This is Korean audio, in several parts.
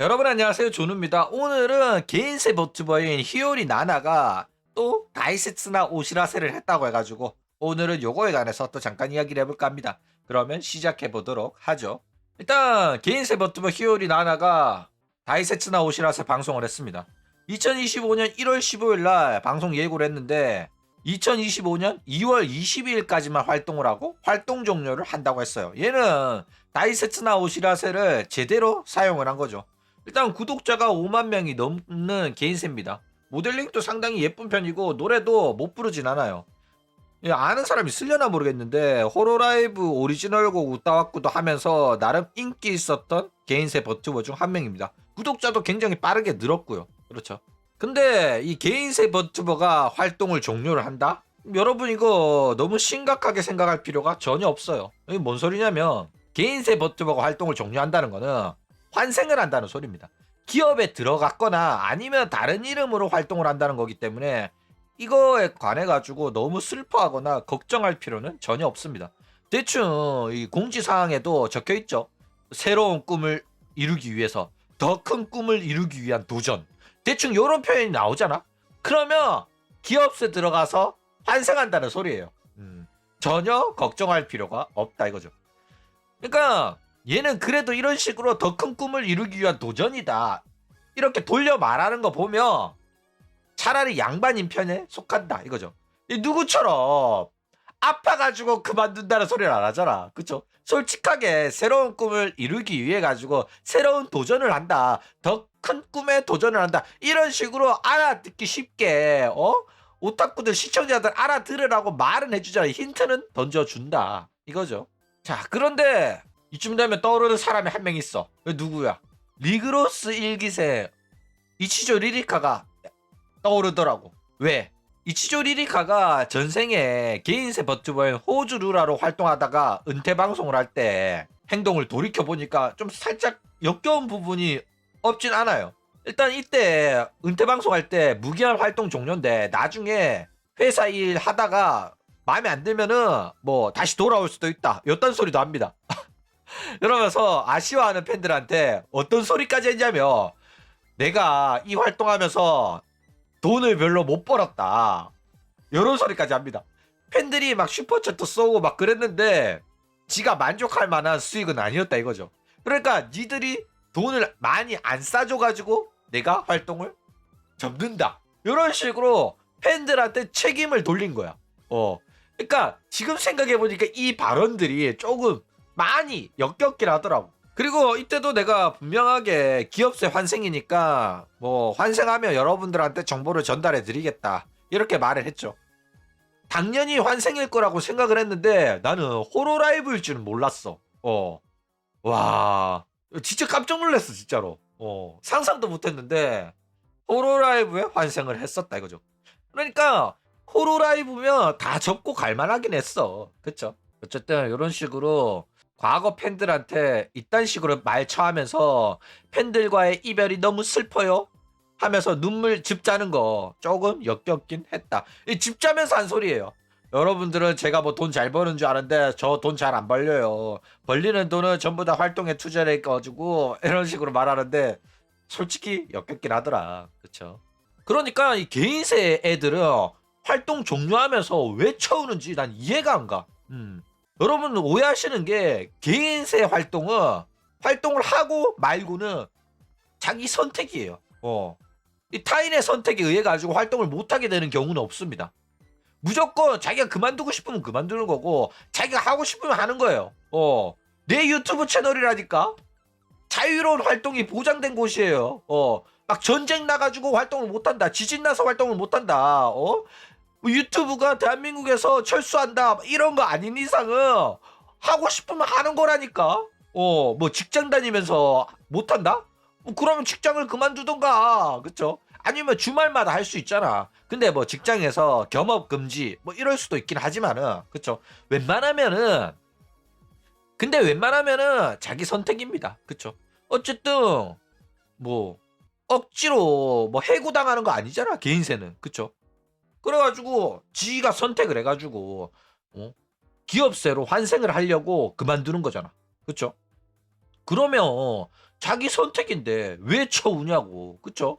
여러분 안녕하세요. 조누입니다. 오늘은 개인세 버튜버인 히오리 나나가 또 다이세츠나 오시라세를 했다고 해가지고 오늘은 요거에 관해서 또 잠깐 이야기를 해볼까 합니다. 그러면 시작해 보도록 하죠. 일단 개인세 버튜버 히오리 나나가 다이세츠나 오시라세 방송을 했습니다. 2025년 1월 15일 날 방송 예고를 했는데 2025년 2월 22일까지만 활동을 하고 활동 종료를 한다고 했어요. 얘는 다이세츠나 오시라세를 제대로 사용을 한 거죠 일단 구독자가 5만 명이 넘는 개인세입니다. 모델링도 상당히 예쁜 편이고 노래도 못 부르진 않아요. 예, 아는 사람이 있으려나 모르겠는데 호로라이브 오리지널곡 우따와꾸도 하면서 나름 인기 있었던 개인세 버튜버 중 한 명입니다. 구독자도 굉장히 빠르게 늘었고요. 그렇죠. 근데 이 개인세 버튜버가 활동을 종료를 한다? 여러분 이거 너무 심각하게 생각할 필요가 전혀 없어요. 이게 뭔 소리냐면 개인세 버튜버가 활동을 종료한다는 거는 환생을 한다는 소리입니다. 기업에 들어갔거나 아니면 다른 이름으로 활동을 한다는 거기 때문에 이거에 관해 가지고 너무 슬퍼하거나 걱정할 필요는 전혀 없습니다. 대충 이 공지 사항에도 적혀 있죠. 새로운 꿈을 이루기 위해서 더 큰 꿈을 이루기 위한 도전. 대충 이런 표현이 나오잖아. 그러면 기업에 들어가서 환생한다는 소리예요. 음, 전혀 걱정할 필요가 없다 이거죠. 그러니까 얘는 그래도 이런 식으로 더 큰 꿈을 이루기 위한 도전이다. 이렇게 돌려 말하는 거 보면 차라리 양반인 편에 속한다 이거죠. 이 누구처럼 아파가지고 그만둔다는 소리를 안 하잖아. 그쵸? 솔직하게 새로운 꿈을 이루기 위해 가지고 새로운 도전을 한다. 더 큰 꿈에 도전을 한다. 이런 식으로 알아듣기 쉽게 어? 오타쿠들 시청자들 알아들으라고 말은 해주잖아. 힌트는 던져준다. 이거죠. 자 그런데 이쯤 되면 떠오르는 사람이 한 명 있어. 그 누구야? 리그로스 1기세 이치조 리리카가 떠오르더라고. 왜? 이치조 리리카가 전생에 개인세 버튜버인 호주 루라로 활동하다가 은퇴 방송을 할 때 행동을 돌이켜 보니까 좀 살짝 역겨운 부분이 없진 않아요. 일단 이때 은퇴 방송할 때 무기한 활동 종료인데 나중에 회사 일 하다가 마음에 안 들면은 뭐 다시 돌아올 수도 있다. 이딴 소리도 합니다. 그러면서 아쉬워하는 팬들한테 어떤 소리까지 했냐면 내가 이 활동하면서 돈을 별로 못 벌었다. 이런 소리까지 합니다. 팬들이 막 슈퍼챗도 쏘고 막 그랬는데 지가 만족할 만한 수익은 아니었다 이거죠. 그러니까 니들이 돈을 많이 안 싸줘가지고 내가 활동을 접는다. 이런 식으로 팬들한테 책임을 돌린 거야. 어. 그러니까 지금 생각해보니까 이 발언들이 조금 많이 역겹긴 하더라고. 그리고 이때도 내가 분명하게 기업세 환생이니까 뭐 환생하면 여러분들한테 정보를 전달해 드리겠다. 이렇게 말을 했죠. 당연히 환생일 거라고 생각을 했는데 나는 호로라이브일 줄은 몰랐어. 어. 와. 진짜 깜짝 놀랐어, 진짜로. 어. 상상도 못 했는데 호로라이브에 환생을 했었다 이거죠. 그러니까 호로라이브면 다 접고 갈 만하긴 했어. 그쵸? 어쨌든 이런 식으로 과거 팬들한테 이딴 식으로 말처하면서 팬들과의 이별이 너무 슬퍼요 하면서 눈물 즙자는 거 조금 역겹긴 했다. 이 즙자면서 한 소리예요. 여러분들은 제가 뭐 돈 잘 버는 줄 아는데 저 돈 잘 안 벌려요. 벌리는 돈은 전부 다 활동에 투자를 해가지고 이런 식으로 말하는데 솔직히 역겹긴 하더라. 그쵸? 그러니까 이 개인세 애들은 활동 종료하면서 왜 쳐우는지 난 이해가 안 가. 음. 여러분 오해하시는 게 개인세 활동은 활동을 하고 말고는 자기 선택이에요. 어. 이 타인의 선택에 의해 가지고 활동을 못 하게 되는 경우는 없습니다. 무조건 자기가 그만두고 싶으면 그만두는 거고 자기가 하고 싶으면 하는 거예요. 어. 내 유튜브 채널이라니까. 자유로운 활동이 보장된 곳이에요. 어. 막 전쟁 나가지고 활동을 못 한다. 지진 나서 활동을 못 한다. 어? 뭐 유튜브가 대한민국에서 철수한다 이런 거 아닌 이상은 하고 싶으면 하는 거라니까. 어, 뭐 직장 다니면서 못 한다? 뭐 그러면 직장을 그만두던가. 그쵸? 아니면 주말마다 할 수 있잖아. 근데 뭐 직장에서 겸업 금지 뭐 이럴 수도 있긴 하지만은 그쵸? 웬만하면은 근데 웬만하면은 자기 선택입니다. 그쵸? 어쨌든 뭐 억지로 뭐 해고당하는 거 아니잖아 개인세는 그쵸? 그래가지고 지가 선택을 해가지고 어? 기업세로 환생을 하려고 그만두는 거잖아. 그렇죠? 그러면 자기 선택인데 왜 쳐우냐고 그쵸?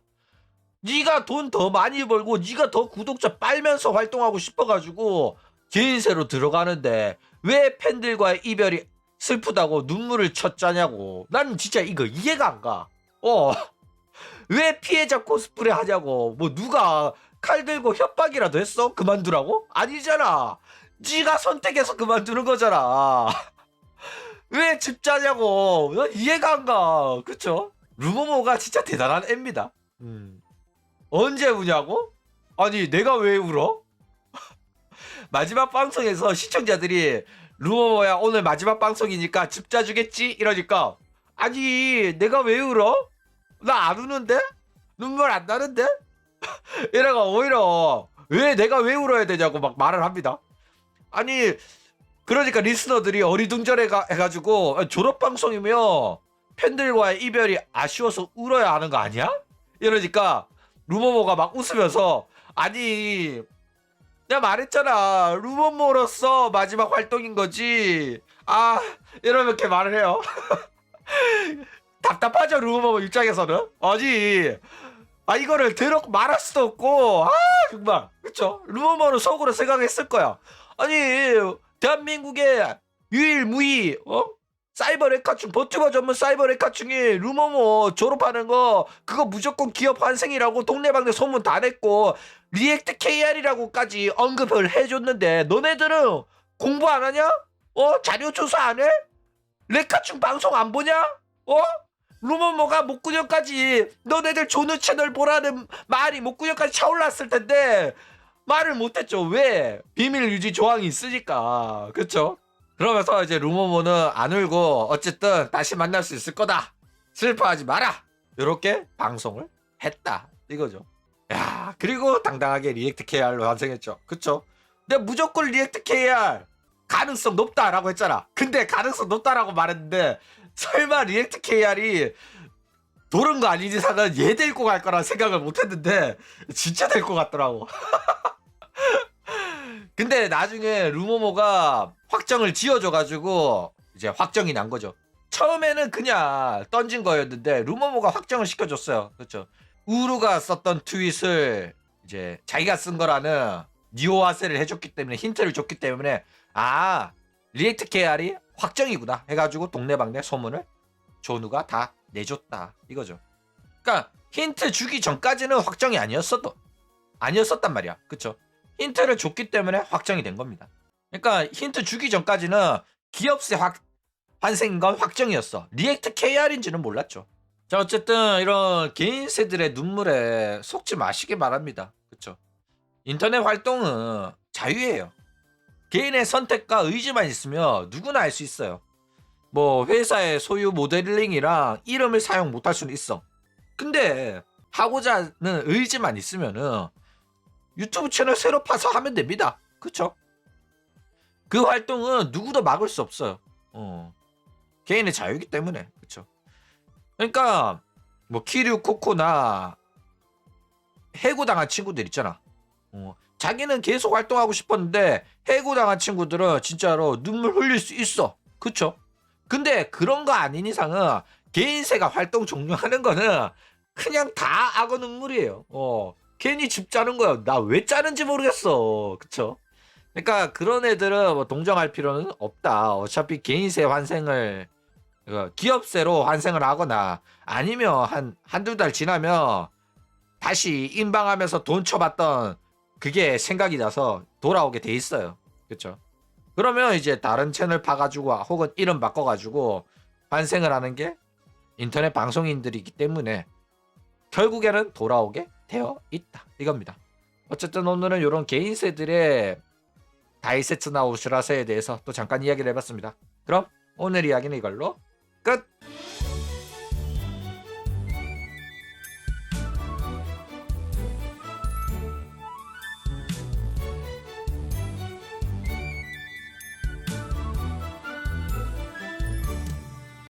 네가 돈 더 많이 벌고 네가 더 구독자 빨면서 활동하고 싶어가지고 개인세로 들어가는데 왜 팬들과의 이별이 슬프다고 눈물을 쳤자냐고 난 진짜 이거 이해가 안 가. 어. 왜 피해자 코스프레 하냐고 뭐 누가 칼 들고 협박이라도 했어? 그만두라고? 아니잖아. 네가 선택해서 그만두는 거잖아. 왜 집자냐고 난 이해가 안 가. 그쵸? 루모모가 진짜 대단한 애입니다. 음. 언제 우냐고? 아니 내가 왜 울어? 마지막 방송에서 시청자들이 루머야 오늘 마지막 방송이니까 집자 주겠지 이러니까 아니 내가 왜 울어? 나 안 우는데? 눈물 안 나는데? 이래가 오히려 왜 내가 왜 울어야 되냐고 막 말을 합니다. 아니 그러니까 리스너들이 어리둥절해 가- 해가지고 졸업 방송이면 팬들과의 이별이 아쉬워서 울어야 하는 거 아니야? 이러니까 루머모가 막 웃으면서 아니 내가 말했잖아 루머모로서 마지막 활동인 거지 아 이렇게 말을 해요 답답하죠 루머모 입장에서는 아니 아 이거를 대놓고 말할 수도 없고 아 정말 그쵸 루머모는 속으로 생각했을 거야 아니 대한민국의 유일무이 어 사이버 레카충 버튜버 전문 사이버 레카충이 루머모 졸업하는 거 그거 무조건 기업 환생이라고 동네방네 소문 다 냈고 리액트 KR이라고까지 언급을 해줬는데 너네들은 공부 안 하냐? 어 자료 조사 안 해? 레카충 방송 안 보냐? 어? 루머모가 목구녕까지 너네들 조는 채널 보라는 말이 목구녕까지 차올랐을 텐데 말을 못했죠 왜? 비밀 유지 조항이 있으니까 그쵸? 그러면서 이제 루머모는 안 울고 어쨌든 다시 만날 수 있을 거다. 슬퍼하지 마라. 이렇게 방송을 했다. 이거죠. 야 그리고 당당하게 리액트 KR로 완성했죠. 그쵸? 근데 무조건 리액트 KR 가능성 높다라고 했잖아. 근데 가능성 높다라고 말했는데 설마 리액트 KR이 도른 거 아닌 이상은 얘 데리고 갈 거라 생각을 못 했는데 진짜 될 것 같더라고. 근데 나중에 루모모가 확정을 지어줘가지고 이제 확정이 난 거죠. 처음에는 그냥 던진 거였는데 루모모가 확정을 시켜줬어요. 그렇죠. 우루가 썼던 트윗을 이제 자기가 쓴 거라는 니오아세를 해줬기 때문에 힌트를 줬기 때문에 아 리액트 KR이 확정이구나 해가지고 동네방네 소문을 조누가 다 내줬다 이거죠. 그러니까 힌트 주기 전까지는 확정이 아니었어도 아니었었단 말이야. 그쵸? 힌트를 줬기 때문에 확정이 된 겁니다. 그러니까 힌트 주기 전까지는 기업세 확 환생인 건 확정이었어. 리액트 KR인지는 몰랐죠. 자 어쨌든 이런 개인세들의 눈물에 속지 마시기 바랍니다. 그쵸? 인터넷 활동은 자유예요. 개인의 선택과 의지만 있으면 누구나 할수 있어요. 뭐 회사의 소유 모델링이랑 이름을 사용 못할 수는 있어. 근데 하고자 하는 의지만 있으면은 유튜브 채널 새로 파서 하면 됩니다. 그쵸? 그 활동은 누구도 막을 수 없어요. 어. 개인의 자유이기 때문에. 그쵸? 그러니까 뭐 키류 코코나 해고당한 친구들 있잖아. 어. 자기는 계속 활동하고 싶었는데 해고당한 친구들은 진짜로 눈물 흘릴 수 있어. 그쵸? 근데 그런 거 아닌 이상은 개인세가 활동 종료하는 거는 그냥 다 악어 눈물이에요. 어. 괜히 집 짜는 거야. 나 왜 짜는지 모르겠어. 그쵸? 그러니까 그런 애들은 뭐 동정할 필요는 없다. 어차피 개인세 환생을 어, 기업세로 환생을 하거나 아니면 한 한두 달 지나면 다시 인방하면서 돈 쳐봤던 그게 생각이 나서 돌아오게 돼 있어요. 그쵸? 그러면 이제 다른 채널 파가지고 혹은 이름 바꿔가지고 환생을 하는 게 인터넷 방송인들이기 때문에 결국에는 돌아오게 되어 있다. 이겁니다. 어쨌든 오늘은 이런 개인세들의 다이세츠나 오슈라세에 대해서 또 잠깐 이야기를 해봤습니다. 그럼 오늘 이야기는 이걸로 끝!